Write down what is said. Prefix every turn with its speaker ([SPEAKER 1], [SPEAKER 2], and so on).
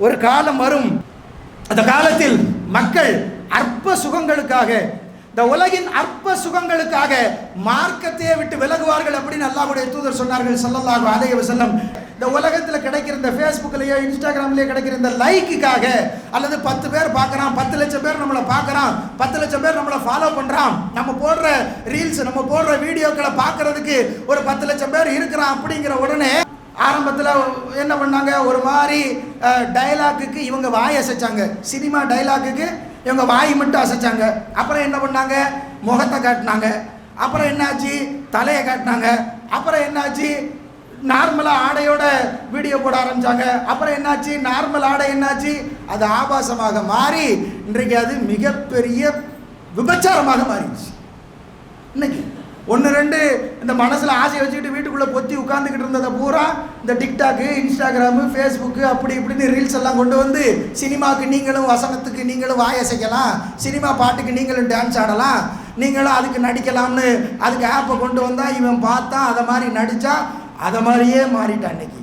[SPEAKER 1] ஒரு காலம் வரும். அந்த காலத்தில் மக்கள் அற்ப சுகங்களுக்காக இந்த உலகின் அற்ப சுகங்களுக்காக மார்க்கத்தையே விட்டு விலகுவார்கள் அப்படின்னு அல்லாஹுடைய தூதர் சொன்னார்கள் ஸல்லல்லாஹு அலைஹி செல்லம் இந்த உலகத்தில் கிடைக்கிற இந்த ஃபேஸ்புக்லயோ இன்ஸ்டாகிராம்லயோ கிடைக்கிற இந்த லைக்குக்காக அல்லது பத்து பேர் பார்க்குறான் பத்து லட்சம் பேர் நம்மளை பார்க்கறான் பத்து லட்சம் பேர் நம்மளை ஃபாலோ பண்ணுறான் நம்ம போடுற ரீல்ஸ் நம்ம போடுற வீடியோக்களை பார்க்குறதுக்கு ஒரு பத்து லட்சம் பேர் இருக்கிறான் அப்படிங்கிற உடனே ஆரம்பத்தில் என்ன பண்ணாங்க? ஒரு மாதிரி டைலாக்குக்கு இவங்க வாய் அசைச்சாங்க. சினிமா டைலாக்குக்கு இவங்க வாய் மட்டும் அசைச்சாங்க. அப்புறம் என்ன பண்ணாங்க? முகத்தை காட்டினாங்க. அப்புறம் என்னாச்சு? தலையை காட்டினாங்க. அப்புறம் என்னாச்சு? நார்மலாக ஆடையோட வீடியோ போட ஆரம்பித்தாங்க அப்புறம் என்னாச்சு? நார்மல் ஆடை என்னாச்சு? அது ஆபாசமாக மாறி இன்றைக்கு அது மிகப்பெரிய விபச்சாரமாக மாறிடுச்சு. இன்னைக்கு ஒன்று ரெண்டு இந்த மனசில் ஆசையை வச்சுக்கிட்டு வீட்டுக்குள்ளே பொத்தி உட்காந்துக்கிட்டு இருந்ததை பூரா இந்த டிக்டாக்கு இன்ஸ்டாகிராமு ஃபேஸ்புக்கு அப்படி இப்படின்னு ரீல்ஸ் எல்லாம் கொண்டு வந்து சினிமாவுக்கு நீங்களும் வசனத்துக்கு நீங்களும் வாயசைக்கலாம் சினிமா பாட்டுக்கு நீங்களும் டான்ஸ் ஆடலாம். நீங்களும் அதுக்கு நடிக்கலாம்னு அதுக்கு ஆப்பை கொண்டு வந்தால் இவன் பார்த்தா அதை மாதிரி நடித்தா அதை மாதிரியே மாறிட்டான் இன்னைக்கு.